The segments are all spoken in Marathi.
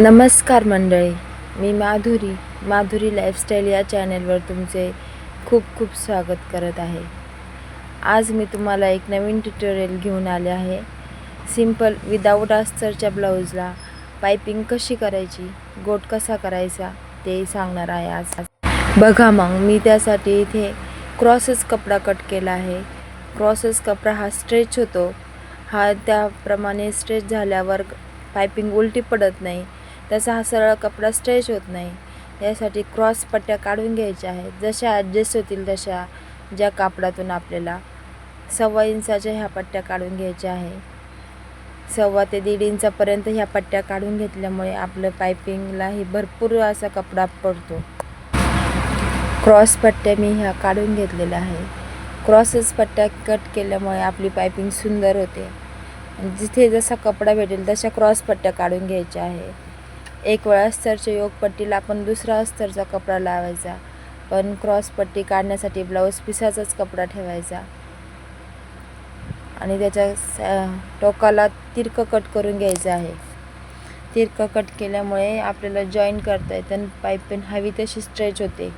नमस्कार मंडळी मी माधुरी माधुरी लाईफस्टाईल या चॅनेलवर तुमचे खूप खूप स्वागत करत आहे. आज मी तुम्हाला एक नवीन ट्युटोरियल घेऊन आले आहे. सिंपल विदाऊट अस्तरच्या ब्लाऊजला पायपिंग कशी करायची गोट कसा करायचा ते सांगणार आहे आज. बघा मग मी त्यासाठी इथे क्रॉसच कपडा कट केला आहे. क्रॉसच कपडा हा स्ट्रेच होतो. हा त्याप्रमाणे स्ट्रेच झाल्यावर पायपिंग उलटी पडत नाही. तसा हा सरळ कपडा स्ट्रेच होत नाही. यासाठी क्रॉस पट्ट्या काढून घ्यायच्या आहेत. जशा ॲडजस्ट होतील तशा ज्या कापडातून आपल्याला सव्वा इंचाच्या ह्या पट्ट्या काढून घ्यायच्या आहे. सव्वा ते दीड इंचापर्यंत ह्या पट्ट्या काढून घेतल्यामुळे आपलं पायपिंगलाही भरपूर असा कपडा पडतो. क्रॉस पट्ट्या मी ह्या काढून घेतलेल्या आहे. क्रॉसच पट्ट्या कट केल्यामुळे आपली पायपिंग सुंदर होते. जिथे जसा कपडा भेटेल तशा क्रॉस पट्ट्या काढून घ्यायच्या आहे. एक वेळा अस्तरच्या योगपट्टीला आपण दुसरा अस्तरचा कपडा लावायचा. पण क्रॉसपट्टी काढण्यासाठी ब्लाऊज पिसाचाच कपडा ठेवायचा. आणि त्याच्या स- टोकाला तिरकं कट करून घ्यायचं आहे. तिरकं कट केल्यामुळे आपल्याला जॉईन करता येतं आणि पाईपिंग हवी तशी स्ट्रेच होते.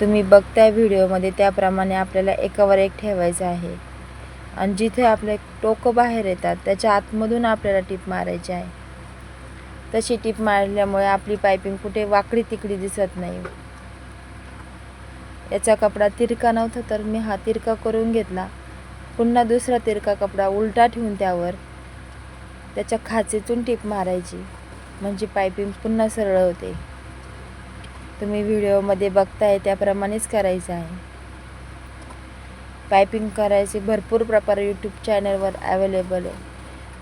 तुम्ही बघताय व्हिडिओमध्ये त्याप्रमाणे आपल्याला एकावर एक ठेवायचं आहे. आणि जिथे आपले टोकं बाहेर येतात त्याच्या आतमधून आपल्याला टीप मारायची आहे. तशी टीप मारल्यामुळे आपली पायपिंग कुठे वाकडी तिकडी दिसत नाही. याचा कपडा तिरका नव्हता तर मी हा तिरका करून घेतला. पुन्हा दुसरा तिरका कपडा उलटा ठेवून त्यावर त्याच्या खाचेतून टीप मारायची. म्हणजे पायपिंग पुन्हा सरळ होते. तुम्ही व्हिडिओमध्ये बघताय त्याप्रमाणेच करायचं आहे. पायपिंग करायचे भरपूर प्रकार यूट्यूब चॅनलवर अवेलेबल आहे.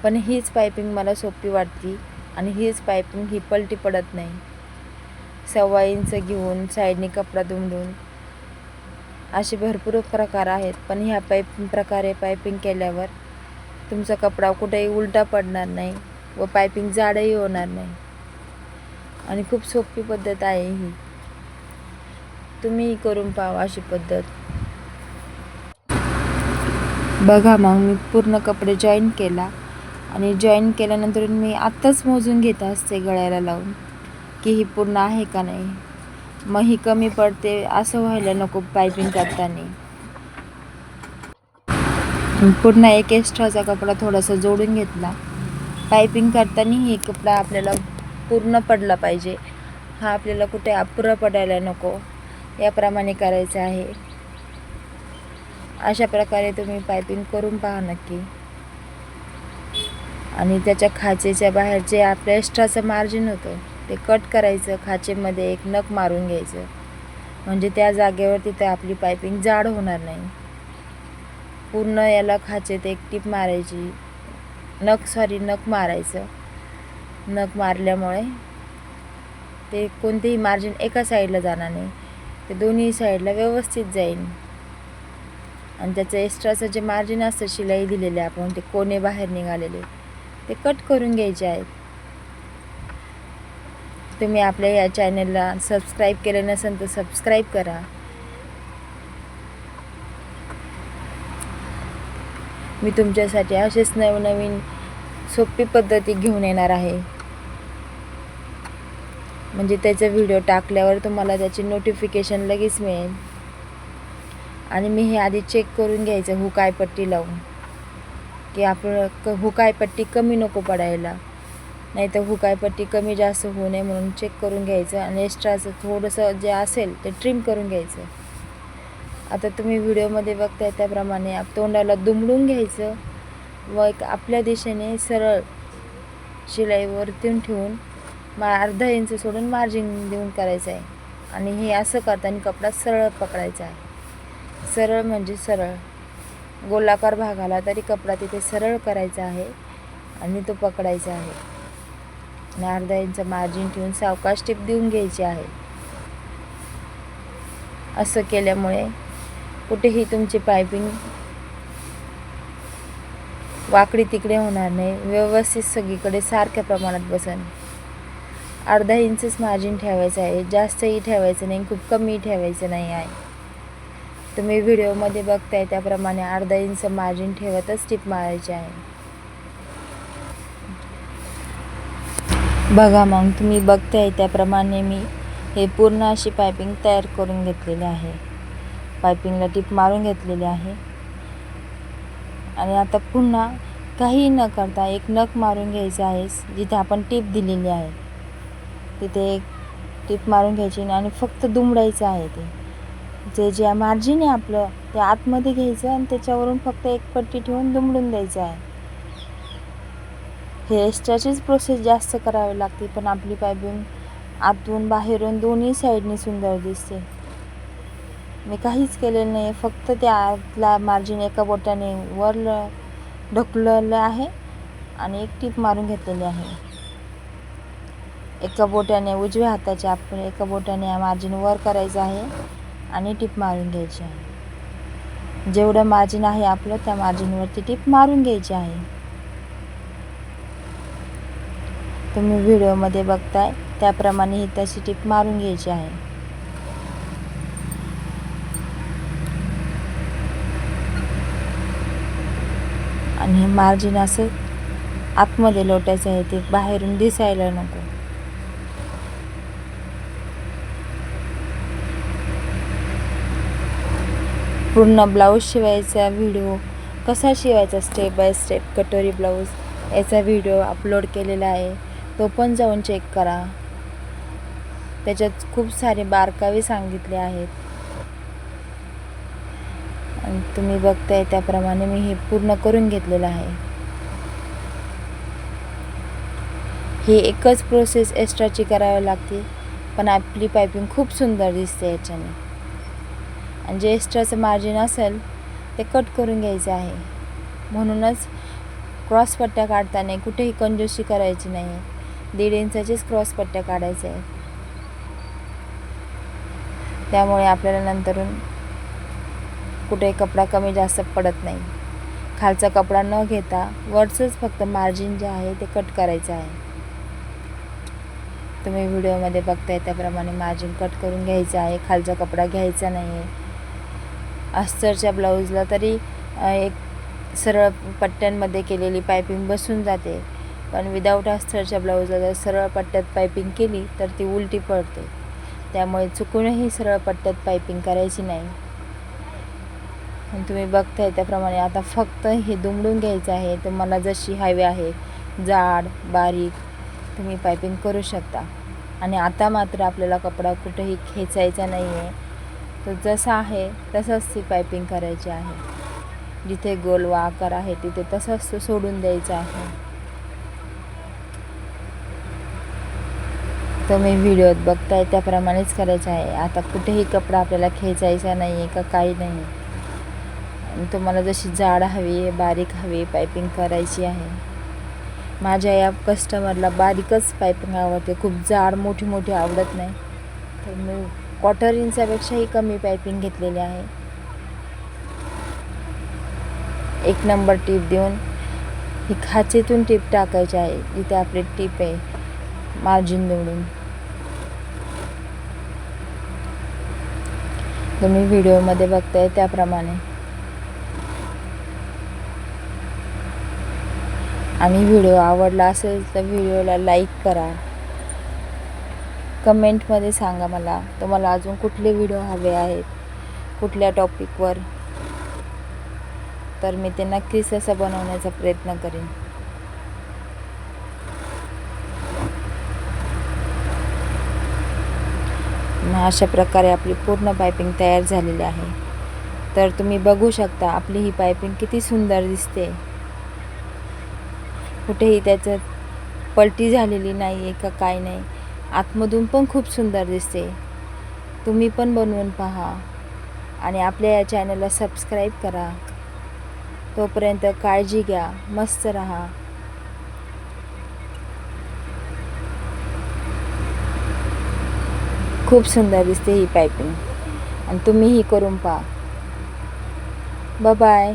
पण हीच पायपिंग मला सोपी वाटती. आणि हीच पायपिंग ही पलटी पडत नाही. सव्वा इंच घेऊन साईडने कपडा दुमडून असे भरपूर प्रकार आहेत पण ह्या पायपिंग प्रकारे पायपिंग केल्यावर तुमचा कपडा कुठेही उलटा पडणार नाही व पायपिंग जाडही होणार नाही. आणि खूप सोपी पद्धत आहे ही. तुम्हीही करून पाहा अशी पद्धत. बघा मग मी पूर्ण कपडे जॉईन केला. आणि जॉईन केल्यानंतर मी आत्ताच मोजून घेत असते गळ्याला लावून की ही पूर्ण आहे का नाही. मग ही कमी पडते असं व्हायला नको पायपिंग करताना. पुन्हा एक एक्स्ट्राचा कपडा थोडासा जोडून घेतला. पायपिंग करताना ही कपडा आपल्याला पूर्ण पडला पाहिजे. हा आपल्याला कुठे अपुरा पडायला नको याप्रमाणे करायचं आहे. अशा प्रकारे तुम्ही पायपिंग करून पहा नक्की. आणि त्याच्या खाचेच्या बाहेर जे आपल्या एक्स्ट्राचं मार्जिन होतं. ते कट करायचं खाचेमध्ये एक नख मारून घ्यायचं. म्हणजे त्या जागेवर तिथं आपली पायपिंग जाड होणार नाही. पूर्ण याला खाचेत एक टीप मारायची. नख सॉरी नख मारायचं. नख मारल्यामुळे ते कोणतेही मार्जिन एका साईडला जाणार नाही. ते दोन्ही साईडला व्यवस्थित जाईल आणि त्याचं एक्स्ट्राचं जे मार्जिन असतं शिलाई दिलेले आपण ते कोणे बाहेर निघालेले. ते कट करून घ्यायचे आहेत. तुम्ही आपल्या या चॅनलला सबस्क्राईब केलं नसेल तर सबस्क्राईब करा. मी तुमच्यासाठी असेच नवनवीन सोपी पद्धती घेऊन येणार आहे. म्हणजे त्याचा व्हिडिओ टाकल्यावर तुम्हाला त्याची नोटिफिकेशन लगेच मिळेल. आणि मी हे आधी चेक करून घ्यायचं हुकाय पट्टी लावून. की आपलं क हुकाय पट्टी कमी नको पडायला. नाही तर हुकाय पट्टी कमी जास्त होऊ नये म्हणून चेक करून घ्यायचं आणि एक्स्ट्राचं थोडंसं जे असेल ते ट्रिम करून घ्यायचं. आता तुम्ही व्हिडिओमध्ये बघताय त्याप्रमाणे आप तोंडाला दुमडून घ्यायचं व एक आपल्या दिशेने सरळ शिलाई वरतून ठेवून मा अर्धा इंच सोडून मार्जिन देऊन करायचं आहे. आणि हे असं करताना कपडा सरळ पकडायचा आहे. सरळ म्हणजे सरळ. गोलाकार भाग आला तरी कपडा तिथे सरळ करायचा आहे आणि तो पकडायचा आहे. आणि अर्धा इंच मार्जिन ठेवून सावकाश टिप देऊन घ्यायची आहे. असं केल्यामुळे कुठेही तुमची पायपिंग वाकडी तिकडे होणार नाही. व्यवस्थित सगळीकडे सारख्या प्रमाणात बसन. अर्धा इंचच मार्जिन ठेवायचं आहे. जास्तही ठेवायचं नाही. खूप कमी ठेवायचं नाही आहे. तुम्ही व्हिडिओमध्ये बघताय त्याप्रमाणे अर्धा इंच मार्जिन ठेवतच टिप मारायची आहे. बघा मग तुम्ही बघताय त्याप्रमाणे मी हे पूर्ण अशी पायपिंग तयार करून घेतलेली आहे. पायपिंगला टिप मारून घेतलेली आहे. आणि आता पुन्हा काही न करता एक नख मारून घ्यायचं आहे जिथे आपण टीप दिलेली आहे. तिथे एक टीप मारून घ्यायची आणि फक्त दुमडायचं आहे ते. जे जे मार्जिन आहे आपलं ते आतमध्ये घ्यायचं आणि त्याच्यावरून फक्त एक पट्टी ठेवून दुमडून द्यायचं आहे. हे एक्स्ट्राचीच प्रोसेस जास्त करावी लागते पण आपली पायपिंग आतून बाहेरून दोन्ही साईडने सुंदर दिसते. मी काहीच केलेलं नाही फक्त त्या आतला मार्जिन एका बोटाने वर ल- ढकललं आहे आणि एक टीप मारून घेतलेली आहे. एका बोटाने उजव्या हाताच्या आपण एका बोटाने या मार्जिन वर करायचं आहे. आणि टीप मारून घ्यायची आहे. जेवढं मार्जिन आहे आपलं त्या मार्जिनवरती टीप मारून घ्यायची आहे. तुम्ही व्हिडिओमध्ये बघताय त्याप्रमाणे ही तशी टीप मारून घ्यायची आहे. आणि हे मार्जिन असं आतमध्ये लोटायचं आहे ते बाहेरून दिसायला नको. पूर्ण ब्लाऊज शिवायचा व्हिडिओ. कसा शिवायचा स्टेप बाय स्टेप कटोरी ब्लाऊज याचा व्हिडिओ अपलोड केलेला आहे. तो पण जाऊन चेक करा. त्याच्यात खूप सारे बारकावे सांगितले आहेत. आणि तुम्ही बघताय त्याप्रमाणे मी हे पूर्ण करून घेतलेलं आहे. ही एकच प्रोसेस एक्स्ट्राची करावी लागते पण आपली पायपिंग खूप सुंदर दिसते याच्याने. आणि जे एक्स्ट्राचं मार्जिन असेल ते कट करून घ्यायचं आहे. म्हणूनच क्रॉस पट्ट्या काढताना कुठेही कंजोशी करायची नाही. दीड इंचाचीच क्रॉस पट्ट्या काढायच्या आहेत. त्यामुळे आपल्याला नंतरून कुठे कपडा कमी जास्त पडत नाही. खालचा कपडा न घेता वरचंच फक्त मार्जिन जे आहे ते कट करायचं आहे. तुम्ही व्हिडिओमध्ये बघताय त्याप्रमाणे मार्जिन कट करून घ्यायचं आहे. खालचा कपडा घ्यायचा नाही आहे अस्तरच्या ब्लाऊजला तरी एक सरळ पट्ट्यांमध्ये केलेली पायपिंग बसून जाते. पण विदाऊट अस्तरच्या ब्लाऊजला जर सरळ पट्ट्यात पायपिंग केली तर ती उलटी पडते. त्यामुळे चुकूनही सरळ पट्ट्यात पायपिंग करायची नाही. तुम्ही बघताय त्याप्रमाणे आता फक्त हे दुमडून घ्यायचं आहे तुम्हाला जशी हवी आहे जाड बारीक तुम्ही पायपिंग करू शकता. आणि आता मात्र आपल्याला कपडा कुठेही खेचायचा नाही आहे तर जसं आहे तसंच ती पायपिंग करायची आहे. जिथे गोल वा आकार आहे तिथे तसंच तो सोडून द्यायचा आहे. तुम्ही व्हिडिओत बघताय त्याप्रमाणेच करायचं आहे. आता कुठेही कपडा आपल्याला खेचायचा नाही आहे का काही नाही. आणि तुम्हाला जशी जाड हवी आहे बारीक हवी आहे पायपिंग करायची आहे. माझ्या या कस्टमरला बारीकच पायपिंग आवडते. खूप जाड मोठी मोठी आवडत नाही. तर मी क्वार्टर इंचापेक्षाही कमी पायपिंग घेतलेली आहे. एक नंबर टीप देऊन ही खाचेतून टीप टाकायची आहे. जिथे आपली टीप आहे मार्जिन निवडून. तुम्ही व्हिडिओमध्ये बघताय त्याप्रमाणे. आणि व्हिडिओ आवडला असेल तर व्हिडिओला लाईक करा. कमेंटमध्ये सांगा मला. तुम्हाला अजून कुठले व्हिडिओ हवे आहेत? कुठल्या टॉपिकवर तर मी ते नक्कीच असं बनवण्याचा प्रयत्न करेन. मग अशा प्रकारे आपली पूर्ण पायपिंग तयार झालेली आहे. तर तुम्ही बघू शकता आपली ही पायपिंग किती सुंदर दिसते. कुठेही त्याचं पलटी झालेली नाही आहे का काय नाही. आतमधून पण खूप सुंदर दिसते. तुम्ही पण बनवून पहा आणि आपल्या या चॅनलला सबस्क्राईब करा. तोपर्यंत काळजी घ्या मस्त रहा. खूप सुंदर दिसते ही पायपिंग आणि तुम्ही ही करून पहा. बाय